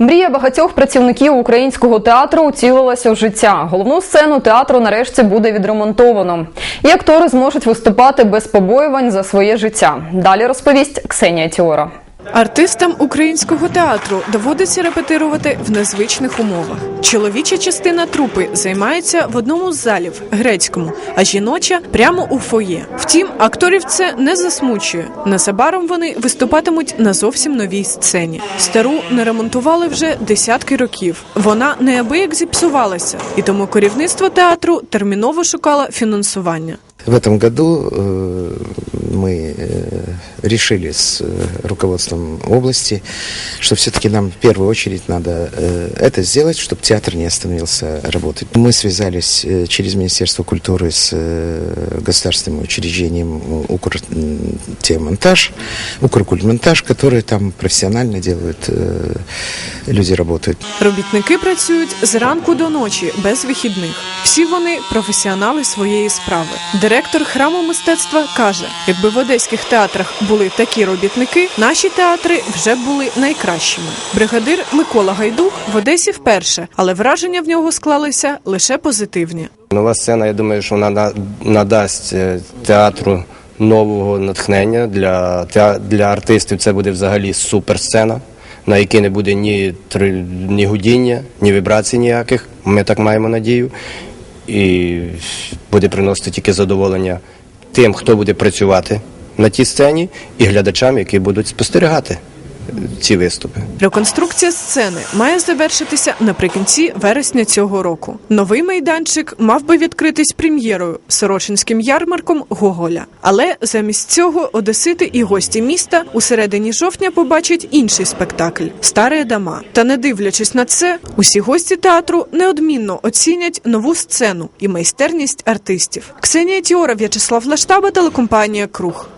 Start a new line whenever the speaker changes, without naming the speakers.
Мрія багатьох працівників українського театру уцілилася в життя. Головну сцену театру нарешті буде відремонтовано. І актори зможуть виступати без побоювань за своє життя. Далі розповість Ксенія Тіора.
Артистам українського театру доводиться репетирувати в незвичних умовах. Чоловіча частина трупи займається в одному з залів грецькому, а жіноча прямо у фоє. Втім, акторів це не засмучує. Незабаром вони виступатимуть на зовсім новій сцені. Стару не ремонтували вже десятки років. Вона неабияк зіпсувалася, і тому керівництво театру терміново шукало фінансування.
В этом году э, мы э, решили с э, руководством области, что все-таки нам в первую очередь надо э, это сделать, чтобы театр не остановился работать. Мы связались э, через Министерство культуры с э, государственным учреждением Укртемонтаж, Укркультмонтаж, которые там профессионально делают, э, люди работают.
Робітники працюють зранку до ночі без вихідних. Всі вони професіонали своєї справи. Директор храму мистецтва каже: якби в одеських театрах були такі робітники, наші театри вже були найкращими. Бригадир Микола Гайдук в Одесі вперше, але враження в нього склалися лише позитивні.
Нова сцена, я думаю, що вона на- надасть е, театру нового натхнення для, для артистів. Це буде взагалі суперсцена, на якій не буде ні, три- ні гудіння, ні вібрацій ніяких. Ми так маємо надію. І буде приносити тільки задоволення тим, хто буде працювати на тій сцені, і глядачам, які будуть спостерігати е, ці виступи.
Реконструкція сцени має завершитися наприкінці вересня цього року. Новий майданчик мав би відкритись прем'єрою Сорочинським ярмарком Гоголя. Але замість цього одесити і гості міста у середині жовтня побачать інший спектакль Старе дама. Та не дивлячись на це, усі гості театру неодмінно оцінять нову сцену і майстерність артистів. Ксенія Тіора, В'ячеслав Лаштаба, телекомпанія Круг.